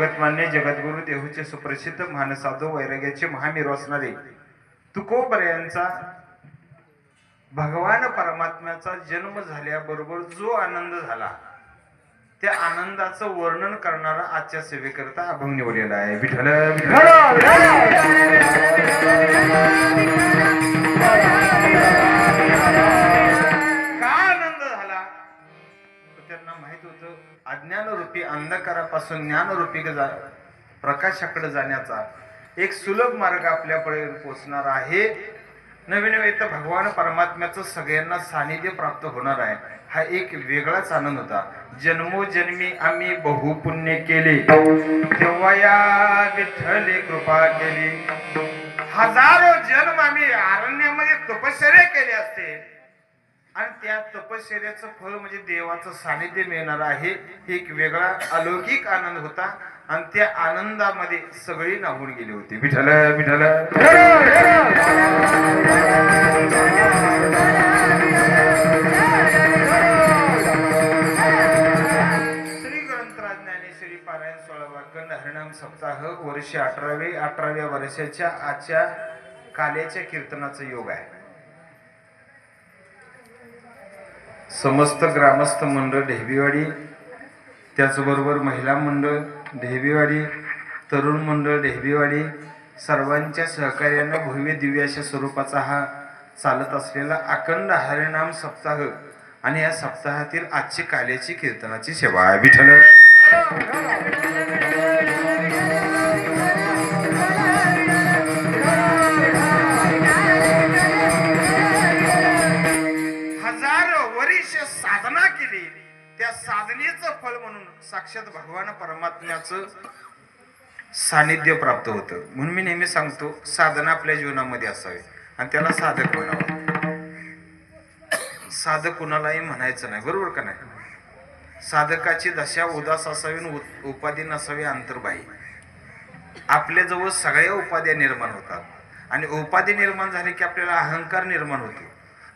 जगतमान्य जगद्गुरु देहूचे सुप्रसिद्ध महानसाधू वैराग्याचे महामीर असणारे तुकोबर यांचा भगवान परमात्म्याचा जन्म झाल्याबरोबर जो आनंद झाला त्या आनंदाचं वर्णन करणारा आजच्या सेवेकरता अभंग निवडलेला आहे विठ्ठल विठ्ठल अज्ञानरूपी अंधकारापासून ज्ञानरूपी जा- प्रकाशाकडे जाण्याचा एक सुलभ मार्ग आपल्यापर्यंत पोचणार आहे. नवीन नवे तर भगवान परमात्म्याचं सगळ्यांना सानिध्य प्राप्त होणार आहे. हा एक वेगळाच आनंद होता. जन्मोजन्मी आम्ही बहुपुण्य केले. तेव्हा या विठ्ठले कृपा केली. हजारो जन्म आम्ही अरण्यामध्ये तपश्चर्या केले असते. आणि त्या तपश्चर्याचं फळ म्हणजे देवाचं सानिध्य मिळणार आहे हे एक वेगळा अलौकिक आनंद होता. आणि त्या आनंदामध्ये सगळी नाहून गेली होती. विठल विठल श्री ग्रंथराज्ञाने श्री पारायण सोळावा हरिणाम सप्ताह वर्ष अठरावे अठराव्या वर्षाच्या आजच्या काल्याच्या कीर्तनाचा योग आहे. समस्त ग्रामस्थ मंडळ ढेबीवाडी त्याचबरोबर महिला मंडळ ढेबीवाडी तरुण मंडळ ढेबीवाडी सर्वांच्या सहकार्यानं भव्य दिव्य अशा स्वरूपाचा हा चालत असलेला अखंड हरिनाम सप्ताह आणि या सप्ताहातील आजची काल्याची कीर्तनाची सेवा आहे. विठ्ठल! त्या साधनेचं फळ म्हणून साक्षात भगवान परमात्म्याचं सानिध्य प्राप्त होतं. म्हणून मी नेहमी सांगतो साधना आपल्या जीवनामध्ये असावी. आणि त्याला साधक म्हणावं. साधक कुणालाही म्हणायचं नाही. बरोबर का नाही? साधकाची दशा उदास असावी उ- उपाधी नसावी अंतर्बाही. आपल्याजवळ सगळ्या उपाध्या निर्माण होतात. आणि उपाधी निर्माण झाली की आपल्याला अहंकार निर्माण होतो.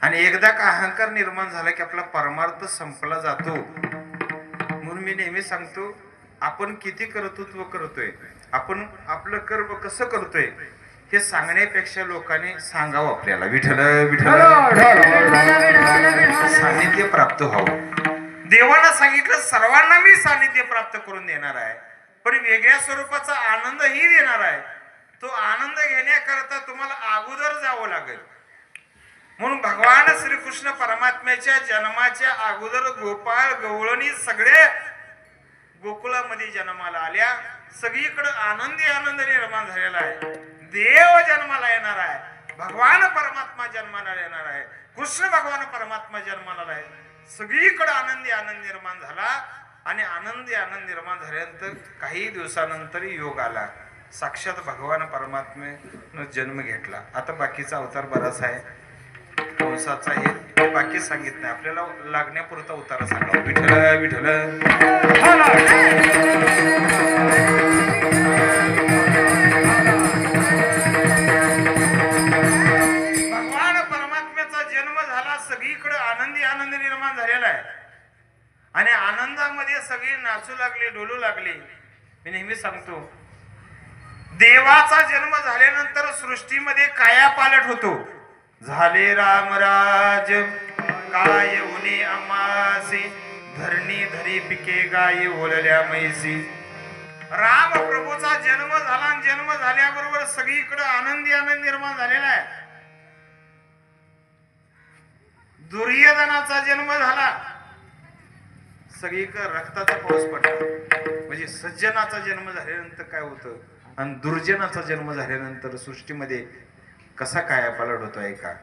आणि एकदा का अहंकार निर्माण झाला की आपला परमार्थ संपला जातो? म्हणून मी नेहमी सांगतो आपण किती कर्तृत्व करतोय आपण आपलं कर्म कसं करतोय हे सांगण्यापेक्षा लोकांनी सांगावं आपल्याला. विठ्ठल विठ्ठल. सानिध्य प्राप्त व्हावं. देवाला सांगितलं सर्वांना मी सानिध्य प्राप्त करून देणार आहे. पण वेगळ्या स्वरूपाचा आनंदही देणार आहे. तो आनंद घेण्याकरता तुम्हाला अगोदर जावं लागेल. म्हणून भगवान श्रीकृष्ण परमात्म्याच्या जन्माच्या अगोदर गोपाळ गवळणी सगळे गोकुळामध्ये जन्माला आल्या. सगळीकडे आनंदी आनंद निर्माण झालेला आहे. देव जन्माला येणार आहे. भगवान परमात्मा जन्माला येणार आहे. कृष्ण भगवान परमात्मा जन्माला आहे सगळीकडे आनंदी आनंद निर्माण झाला आणि आनंदी आनंद निर्माण झाल्यानंतर काही दिवसानंतर योग आला. साक्षात भगवान परमात्मेनं जन्म घेतला. आता बाकीचा अवतार बराच आहे. कंसाचा हे बाकी सांगित नाही. आपल्याला लागण्यापुरता उतारा सांगा. विठल विठल भगवान परमात्म्याचा जन्म झाला सगळीकडे आनंदी आनंद निर्माण झालेला आहे. आणि आनंदामध्ये सगळी नाचू लागली डोलू लागली. मी नेहमी सांगतो देवाचा जन्म झाल्यानंतर सृष्टीमध्ये काया पालट होतो. झाले रामराज काय उनी अमासी धरणी धरी पिके गाय ओलल्या मैसी राम प्रभूचा जन्म झाला आणि जन्म झाल्याबरोबर सगळीकडे आनंदी आनंद निर्माण झालेला आहे. दुर्योधनाचा जन्म झाला. सगळीकडे रक्ताचा पाऊस पडला. म्हणजे सज्जनाचा जन्म झाल्यानंतर काय होतं? आणि दुर्जनाचा जन्म झाल्यानंतर सृष्टीमध्ये कसा काय पलट होतो ऐका का?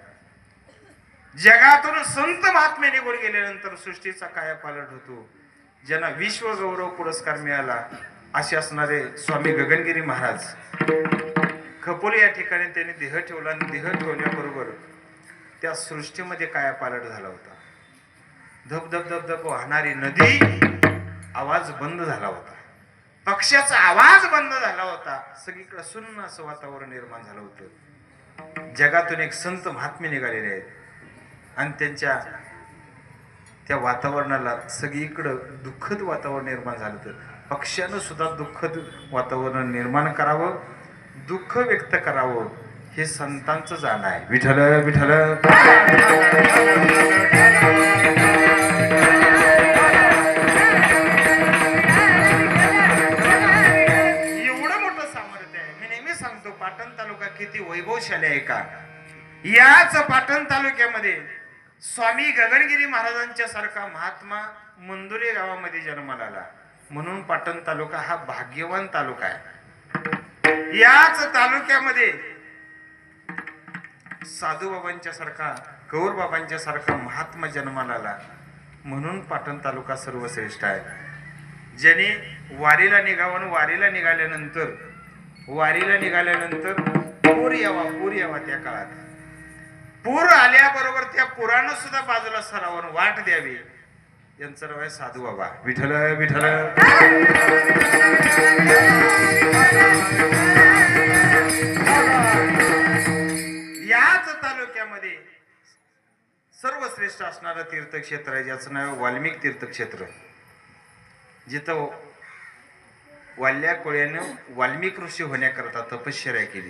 जगातून संत महात्मे निघून गेल्यानंतर सृष्टीचा काया पालट होतो? ज्यांना विश्वगौरव पुरस्कार मिळाला असे असणारे स्वामी गगनगिरी महाराज. खपोली या ठिकाणी त्यांनी देह ठेवला आणि देह ठेवण्याबरोबर त्या सृष्टीमध्ये काया पालट झाला होता? धब धब धब धब वाहणारी नदी आवाज बंद झाला होता. पक्ष्याचा आवाज बंद झाला होता. सगळीकडे सुन्न असं वातावरण निर्माण झालं होतं. जगातून एक संत महात्मे निघालेले आहेत. आणि त्यांच्या त्या वातावरणाला सगळीकडं दुःखद वातावरण निर्माण झालं तर पक्ष्यानं सुद्धा दुःखद वातावरण निर्माण करावं दुःख व्यक्त करावं हे संतांचं जाणं आहे. विठल विठल किती वैभवशाली आहे का? याच पाटण तालुक्यामध्ये स्वामी गगनगिरी महाराजांच्या सारखा महात्मा मंदुरे गावामध्ये जन्माला आला. म्हणून पाटण तालुका हा भाग्यवान तालुका आहे. याच तालुक्यामध्ये साधूबाबांच्या सारखा गौर बाबांच्या सारखा महात्मा जन्माला आला. म्हणून पाटण तालुका सर्वश्रेष्ठ आहे. ज्याने वारीला निघावं वारीला निघाल्यानंतर वारीला निघाल्यानंतर पूर यावा पूर यावा त्या काळात. पूर आल्याबरोबर त्या पुरानं सुद्धा बाजूला सरावून वाट द्यावी. यांचं नाव आहे साधू बाबा. विठल विठल याच तालुक्यामध्ये सर्वश्रेष्ठ असणारं तीर्थक्षेत्र आहे ज्याचं नाव आहे वाल्मिक तीर्थक्षेत्र. जिथं वाल्या कोळ्यानं वाल्मिक ऋषी होण्याकरता तपश्चर्या केली.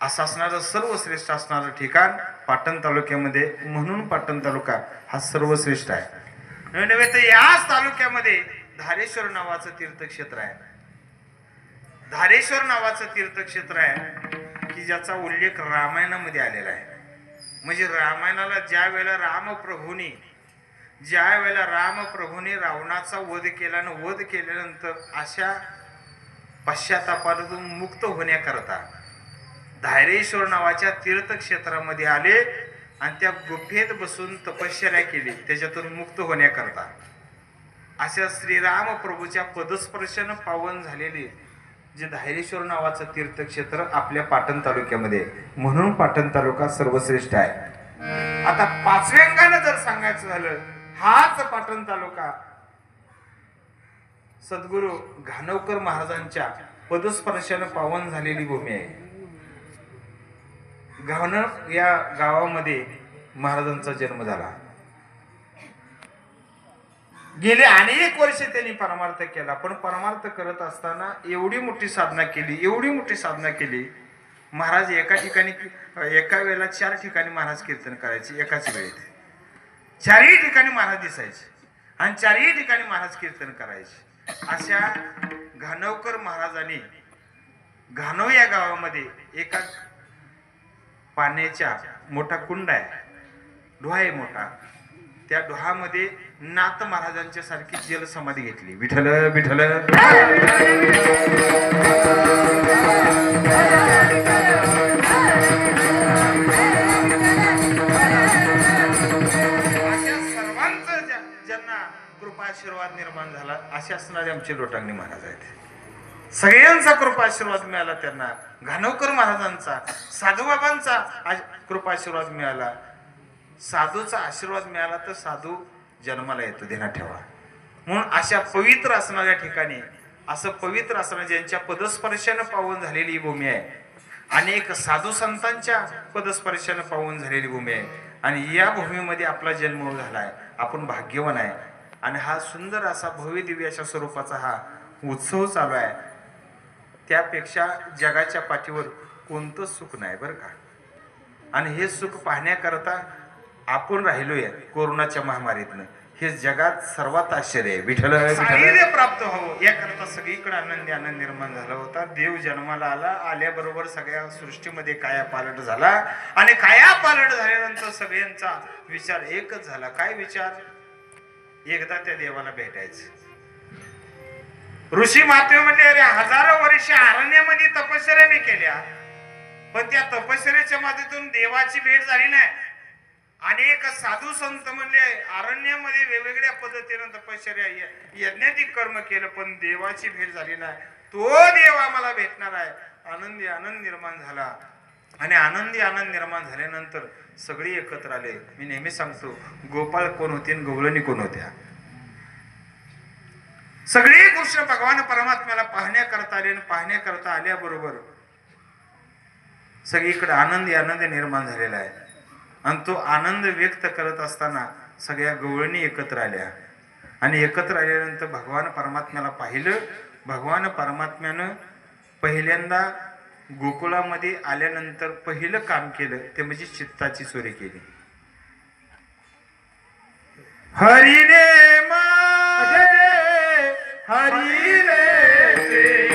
असं असणारं सर्वश्रेष्ठ असणारं ठिकाण पाटण तालुक्यामध्ये म्हणून पाटण तालुका हा सर्वश्रेष्ठ आहे. नव्हे तर याच तालुक्यामध्ये धारेश्वर नावाचं तीर्थक्षेत्र आहे. धारेश्वर नावाचं तीर्थक्षेत्र आहे की ज्याचा उल्लेख रामायणामध्ये आलेला आहे. म्हणजे रामायणाला ज्या वेळेला रामप्रभूने ज्या वेळेला रामप्रभूने रावणाचा वध केला वध केल्यानंतर अशा पश्चातापातून मुक्त होण्याकरता धायरेश्वर नावाच्या तीर्थक्षेत्रामध्ये आले आणि त्या गुफेत बसून तपश्चर्या केली. त्याच्यातून मुक्त होण्याकरता. अशा श्रीराम प्रभूच्या पदस्पर्शानं पावन झालेले जे धायरेश्वर नावाचं तीर्थक्षेत्र आपल्या पाटण तालुक्यामध्ये म्हणून पाटण तालुका सर्वश्रेष्ठ आहे. आता पाचव्यांगानं जर सांगायचं झालं हाच पाटण तालुका. सद्गुरू घाणवकर महाराजांच्या पदस्पर्शानं पावन झालेली भूमी आहे. घाणव या गावामध्ये महाराजांचा जन्म झाला. गेले अनेक वर्ष त्यांनी परमार्थ केला पण परमार्थ करत असताना एवढी मोठी साधना केली एवढी मोठी साधना केली. महाराज एका ठिकाणी एका वेळेला चार ठिकाणी महाराज कीर्तन करायचे एकाच वेळेत. चारही ठिकाणी महाराज दिसायचे आणि चारही ठिकाणी महाराज कीर्तन करायचे. अशा घाणवकर महाराजांनी घाणव या गावामध्ये एका पाण्याच्या मोठा कुंड आहे. डोहा आहे मोठा. त्या डोहामध्ये नाथ महाराजांच्या सारखी जल समाधी घेतली. विठल विठल सर्वांचं ज्यांना कृपा आशीर्वाद निर्माण झाला असे असणारे आमचे लोटांगणी महाराज आहेत. सगळ्यांचा कृपा आशीर्वाद मिळाला त्यांना. घाणवकर महाराजांचा साधूबाबांचा कृपाशीर्वाद मिळाला. साधूचा आशीर्वाद मिळाला तर साधू जन्माला येतो देना ठेवा. म्हणून अशा पवित्र असणाऱ्या ठिकाणी असं पवित्र असणं ज्यांच्या पदस्पर्शानं पावन झालेली ही भूमी आहे अनेक साधू संतांच्या पदस्पर्शानं पावन झालेली भूमी आहे. आणि या भूमीमध्ये आपला जन्म झाला आहे आपण भाग्यवान आहे. आणि हा सुंदर असा भव्य दिव्य अशा स्वरूपाचा हा उत्सव चालू आहे. त्यापेक्षा जगाच्या पाठीवर कोणतं सुख नाही बरं का? आणि हे सुख पाहण्याकरता आपण राहिलोय कोरोनाच्या महामारीतनं. हे जगात सर्वात आश्चर्य आहे. विठ्ठल प्राप्त व्हावं याकरता सगळीकडे आनंदी आनंद निर्माण झाला होता. देव जन्माला आला. आल्याबरोबर सगळ्या सृष्टीमध्ये काया पालट झाला. आणि काया पालट झाल्यानंतर सगळ्यांचा विचार एकच झाला. काय विचार? एकदा त्या देवाला भेटायचं. ऋषी माते म्हणले अरे हजारो वर्ष अरण्यामध्ये तपश्चर्या मी केल्या. पण त्या तपश्चर्याच्या माध्यमातून देवाची भेट झाली नाही. अनेक साधू संत म्हणले अरण्यामध्ये वेगवेगळ्या पद्धतीनं तपश्चर्या य- यज्ञातिक कर्म केलं पण देवाची भेट झाली नाही. तो देव आम्हाला भेटणार आहे. आनंदी आनंद निर्माण झाला. आणि आनंदी आनंद निर्माण झाल्यानंतर सगळी एकत्र आले. मी नेहमी सांगतो गोपाळ कोण होते आणि गवळणी कोण होत्या? सगळे कृष्ण भगवान परमात्म्याला पाहण्याकरता आले आणि पाहण्याकरता आल्याबरोबर सगळीकडे आनंदी आनंद निर्माण झालेला आहे. आणि तो आनंद व्यक्त करत असताना सगळ्या गवळणी एकत्र आल्या. आणि एकत्र आल्यानंतर भगवान परमात्म्याला पाहिलं. भगवान परमात्म्यानं पहिल्यांदा गोकुळामध्ये आल्यानंतर पहिलं काम केलं ते म्हणजे चित्ताची चोरी केली. हरिने माझे हरिने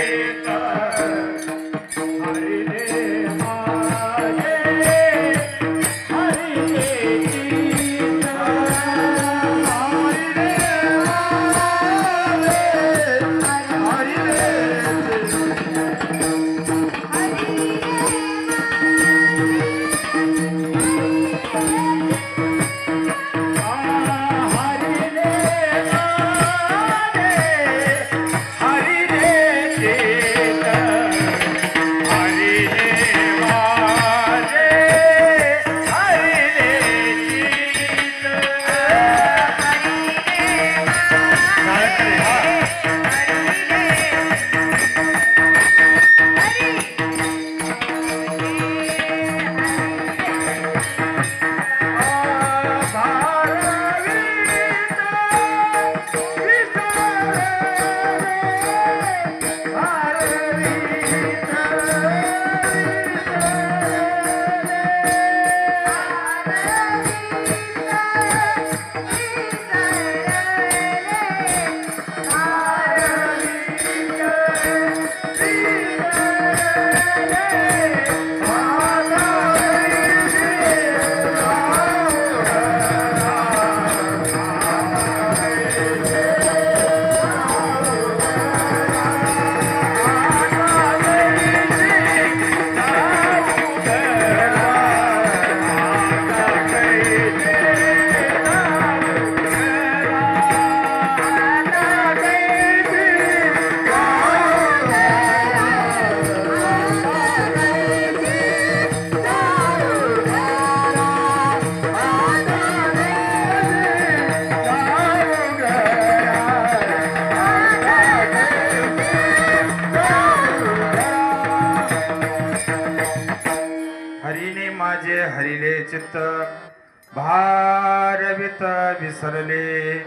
चित्त विसरले.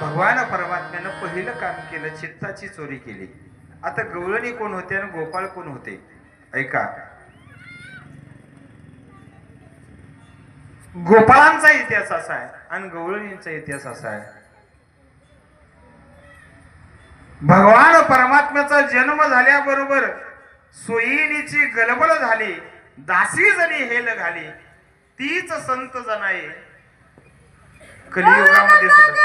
भगवान परमात्म्यानं पहिलं काम केलं चित्ताची चोरी केली. आता गवळणी कोण होते आणि गोपाळ कोण होते? ऐका. गोपाळांचा इतिहास असा आहे आणि गवळणींचा इतिहास असा आहे. भगवान परमात्म्याचा जन्म झाल्याबरोबर सोयीनीची गलबल झाली दासी जणी हेल घाली तीच संत जनाई कलियुगामध्ये सुद्धा.